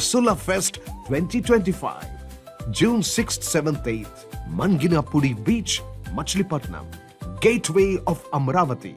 వసుల fest twenty Fest 2025. June 6th, 7th, 8th. Manginapudi Beach, Machilipatnam. Gateway of Amaravati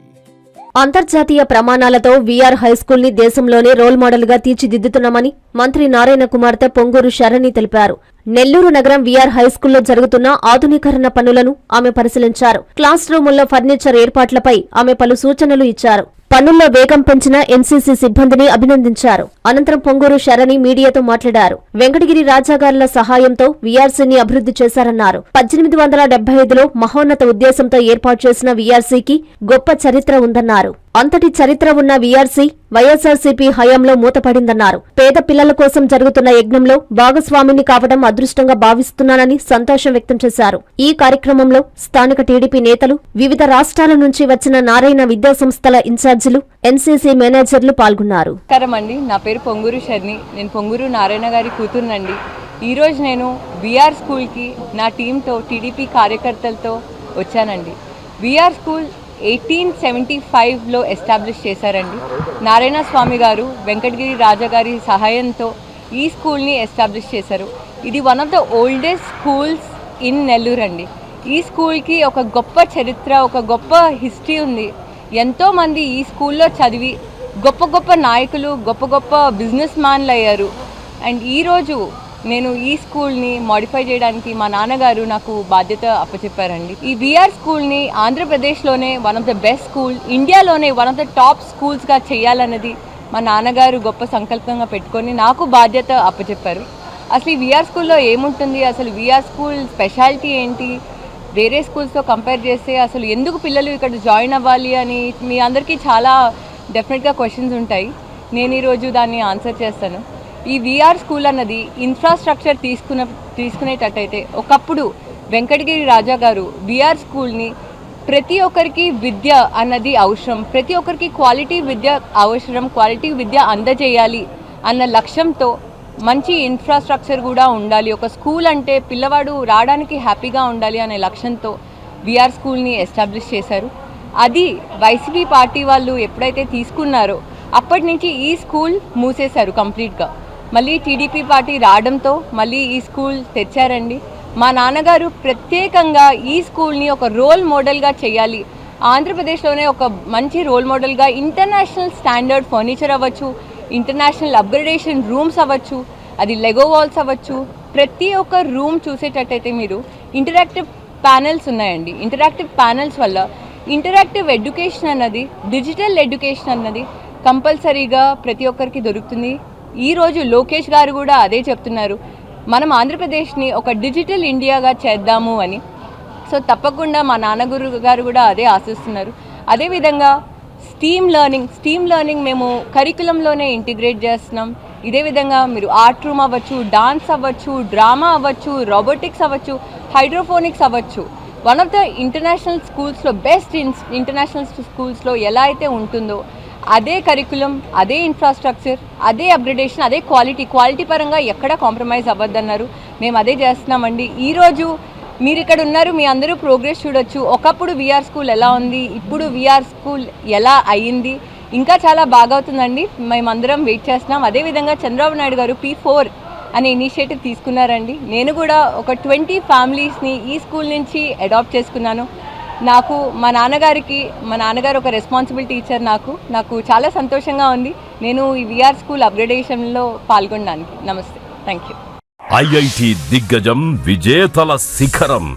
అంతర్జాతీయ ప్రమాణాలతో we are హైస్కూల్ని దేశంలోనే role మోడల్గా తీర్చిదిద్దుతున్నామని మంత్రి నారాయణ కుమార్తె పొంగూరు శరణి తెలిపారు నెల్లూరు నగరం వీఆర్ హైస్కూల్లో జరుగుతున్న ఆధునీకరణ పనులను ఆమె పరిశీలించారు క్లాస్ రూముల్లో ఫర్నిచర్ ఏర్పాట్లపై ఆమె పలు సూచనలు ఇచ్చారు పనుల్లో వేగం పెంచిన ఎన్సీసీ సిబ్బందిని అభినందించారు. అనంతరం పొంగూరు శరణి మీడియాతో మాట్లాడారు. వెంకటగిరి రాజాగారుల సహాయంతో వీఆర్సీని అభివృద్ధి చేశారన్నారు. పద్దెనిమిది వందల ఐదులో మహోన్నత ఉద్దేశంతో ఏర్పాటు చేసిన వీఆర్సీకి గొప్ప చరిత్ర ఉందన్నారు. అంతటి చరిత్ర ఉన్న వీఆర్సీ వైఎస్ఆర్సీపీ హయాంలో మూతపడిందన్నారు. పేద పిల్లల కోసం జరుగుతున్న యజ్ఞంలో భాగస్వామిని కావడం అదృష్టంగా భావిస్తున్నానని సంతోషం వ్యక్తం చేశారు. ఈ కార్యక్రమంలో స్థానిక టీడీపీ నేతలు వివిధ రాష్ట్రాల నుంచి వచ్చిన నారాయణ విద్యాసంస్థల ఇన్ఛార్జీలు ఎన్సీసీ మేనేజర్లు పాల్గొన్నారు. అండి నా పేరు పొంగూరు షర్ని. నేను పొంగూరు నారాయణ గారి కూతురునండి. ఈరోజు నేను విఆర్ స్కూల్కి నా టీంతో టీడీపీ కార్యకర్తలతో వచ్చానండి. V R school eighteen seventy ఫైవ్లో ఎస్టాబ్లిష్ చేశారండి. నారాయణ స్వామి గారు వెంకటగిరి రాజా గారి సహాయంతో ఈ స్కూల్ని ఎస్టాబ్లిష్ చేశారు. ఇది one of the oldest schools in Nellore అండి. ఈ స్కూల్కి ఒక గొప్ప చరిత్ర ఒక గొప్ప హిస్టరీ ఉంది. ఎంతోమంది ఈ స్కూల్లో చదివి గొప్ప గొప్ప నాయకులు గొప్ప గొప్ప బిజినెస్ మ్యాన్లు అయ్యారు. అండ్ ఈరోజు నేను ఈ స్కూల్ని మాడిఫై చేయడానికి మా నాన్నగారు నాకు బాధ్యత అప్పచెప్పారండి. ఈ విఆర్ స్కూల్ని ఆంధ్రప్రదేశ్లోనే one of the best school ఇండియాలోనే వన్ ఆఫ్ ద టాప్ స్కూల్స్గా చేయాలన్నది మా నాన్నగారు గొప్ప సంకల్పంగా పెట్టుకొని నాకు బాధ్యత అప్పచెప్పారు. అసలు ఈ విఆర్ స్కూల్లో ఏముంటుంది? అసలు విఆర్ స్కూల్ స్పెషాలిటీ ఏంటి? వేరే స్కూల్స్తో కంపేర్ చేస్తే అసలు ఎందుకు పిల్లలు ఇక్కడ జాయిన్ అవ్వాలి అని మీ అందరికీ చాలా డెఫినెట్గా క్వశ్చన్స్ ఉంటాయి. నేను ఈరోజు దాన్ని ఆన్సర్ చేస్తాను. ఈ విఆర్ స్కూల్ అన్నది ఇన్ఫ్రాస్ట్రక్చర్ తీసుకున్న తీసుకునేటట్టయితే ఒకప్పుడు వెంకటగిరి రాజా గారు విఆర్ స్కూల్ని ప్రతి ఒక్కరికి విద్య అన్నది అవసరం ప్రతి ఒక్కరికి క్వాలిటీ విద్య అవసరం క్వాలిటీ విద్య అందజేయాలి అన్న లక్ష్యంతో మంచి ఇన్ఫ్రాస్ట్రక్చర్ కూడా ఉండాలి. ఒక స్కూల్ అంటే పిల్లవాడు రావడానికి హ్యాపీగా ఉండాలి అనే లక్ష్యంతో విఆర్ స్కూల్ని ఎస్టాబ్లిష్ చేశారు. అది వైసీపీ పార్టీ వాళ్ళు ఎప్పుడైతే తీసుకున్నారో అప్పటి నుంచి ఈ స్కూల్ మూసేశారు కంప్లీట్గా. మళ్ళీ టీడీపీ పార్టీ రావడంతో మళ్ళీ ఈ స్కూల్ తెచ్చారండి. మా నాన్నగారు ప్రత్యేకంగా ఈ స్కూల్ని ఒక రోల్ మోడల్గా చేయాలి. ఆంధ్రప్రదేశ్లోనే ఒక మంచి రోల్ మోడల్గా ఇంటర్నేషనల్ స్టాండర్డ్ ఫర్నిచర్ అవ్వచ్చు ఇంటర్నేషనల్ అప్గ్రేడేషన్ రూమ్స్ అవ్వచ్చు అది లెగో వాల్స్ అవ్వచ్చు. ప్రతి ఒక్క రూమ్ చూసేటట్టయితే మీరు ఇంటరాక్టివ్ ప్యానెల్స్ ఉన్నాయండి. ఇంటరాక్టివ్ ప్యానెల్స్ వల్ల ఇంటరాక్టివ్ ఎడ్యుకేషన్ అన్నది డిజిటల్ ఎడ్యుకేషన్ అన్నది కంపల్సరీగా ప్రతి ఒక్కరికి దొరుకుతుంది. ఈరోజు లోకేష్ గారు కూడా అదే చెప్తున్నారు. మనం ఆంధ్రప్రదేశ్ని ఒక డిజిటల్ ఇండియాగా చేద్దాము అని. సో తప్పకుండా మా నాన్నగురు గారు కూడా అదే ఆశిస్తున్నారు. అదేవిధంగా స్టీమ్ లెర్నింగ్ స్టీమ్ లెర్నింగ్ మేము కరికులంలోనే ఇంటిగ్రేట్ చేస్తున్నాం. ఇదే విధంగా మీరు ఆర్ట్ రూమ్ అవ్వచ్చు డాన్స్ అవ్వచ్చు డ్రామా అవ్వచ్చు రోబోటిక్స్ అవ్వచ్చు హైడ్రోఫోనిక్స్ అవ్వచ్చు. వన్ ఆఫ్ ద ఇంటర్నేషనల్ స్కూల్స్లో బెస్ట్ ఇంటర్నేషనల్ స్కూల్స్లో ఎలా అయితే ఉంటుందో అదే కరికులం అదే ఇన్ఫ్రాస్ట్రక్చర్ అదే అప్గ్రేడేషన్ అదే క్వాలిటీ క్వాలిటీ పరంగా ఎక్కడ కాంప్రమైజ్ అవ్వద్దన్నారు. మేము అదే చేస్తున్నామండి. ఈరోజు మీరు ఇక్కడ ఉన్నారు మీ అందరూ ప్రోగ్రెస్ చూడొచ్చు. ఒకప్పుడు విఆర్ స్కూల్ ఎలా ఉంది ఇప్పుడు విఆర్ స్కూల్ ఎలా అయ్యింది ఇంకా చాలా బాగా అవుతుందండి. మేమందరం వెయిట్ చేస్తున్నాం. అదేవిధంగా చంద్రబాబు నాయుడు గారు పీ ఫోర్ అనే ఇనిషియేటివ్ తీసుకున్నారండి. నేను కూడా ఒక ట్వంటీ ఫ్యామిలీస్ని ఈ స్కూల్ నుంచి అడాప్ట్ చేసుకున్నాను. నాకు మా నాన్నగారికి మా నాన్నగారు ఒక రెస్పాన్సిబిలిటీ ఇచ్చారు నాకు. నాకు చాలా సంతోషంగా ఉంది. నేను ఈ విఆర్ స్కూల్ అప్గ్రేడేషన్లో పాల్గొనడానికి. నమస్తే. థ్యాంక్ యూ ఐఐటి దిగ్గజం విజేతల శిఖరం.